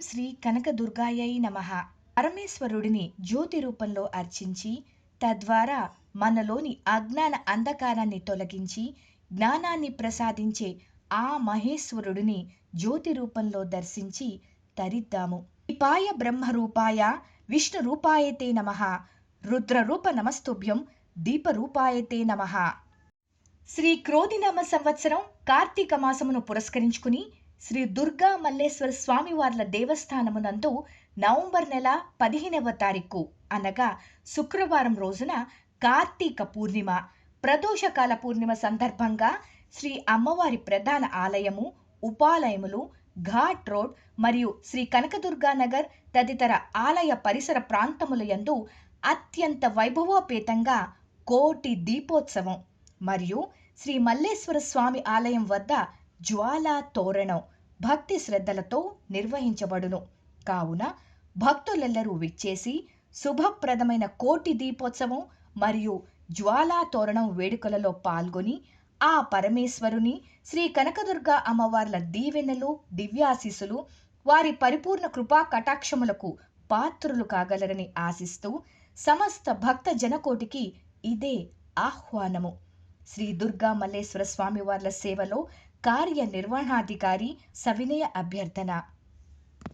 శ్రీ కనకదుర్గాయై నమ. పరమేశ్వరుడిని జ్యోతి రూపంలో అర్చించి తద్వారా మనలోని అజ్ఞాన అంధకారాన్ని తొలగించి జ్ఞానాన్ని ప్రసాదించే ఆ మహేశ్వరుడిని జ్యోతి రూపంలో దర్శించి తరిద్దాము. ఇపాయ బ్రహ్మరూపాయ విష్ణు రూపాయతే నమ. రుద్రరూప నమస్తుభ్యం దీపరూపాయతే నమ. శ్రీ క్రోధినామ సంవత్సరం కార్తీక మాసమును పురస్కరించుకుని శ్రీ దుర్గా మల్లేశ్వర స్వామివార్ల దేవస్థానమునందు నవంబర్ నెల పదిహేనవ తారీఖు అనగా శుక్రవారం రోజున కార్తీక పూర్ణిమ. ప్రదోషకాల పూర్ణిమ సందర్భంగా శ్రీ అమ్మవారి ప్రధాన ఆలయము ఉపాలయములు ఘాట్ రోడ్ మరియు శ్రీ కనకదుర్గా నగర్ తదితర ఆలయ పరిసర ప్రాంతముల యందు అత్యంత వైభవోపేతంగా కోటి దీపోత్సవం. మరియు శ్రీ మల్లేశ్వర స్వామి ఆలయం వద్ద జ్వాలా తోరణం భక్తి శ్రద్ధలతో నిర్వహించబడును. కావున భక్తులెల్లరూ విచ్చేసి శుభప్రదమైన కోటి దీపోత్సవం మరియు జ్వాలా తోరణం వేడుకలలో పాల్గొని ఆ పరమేశ్వరుని శ్రీ కనకదుర్గ అమ్మవార్ల దీవెనలు దివ్యాశీసులు వారి పరిపూర్ణ కృపా కటాక్షములకు పాత్రులు కాగలరని ఆశిస్తూ సమస్త భక్త జనకోటికి ఇదే ఆహ్వానము. శ్రీ దుర్గా మల్లేశ్వర స్వామివార్ల సేవలో ಕಾರ್ಯನಿರ್ವಹಣಾಧಿಕಾರಿ ಸವಿನಯ ಅಭ್ಯರ್ಥನಾ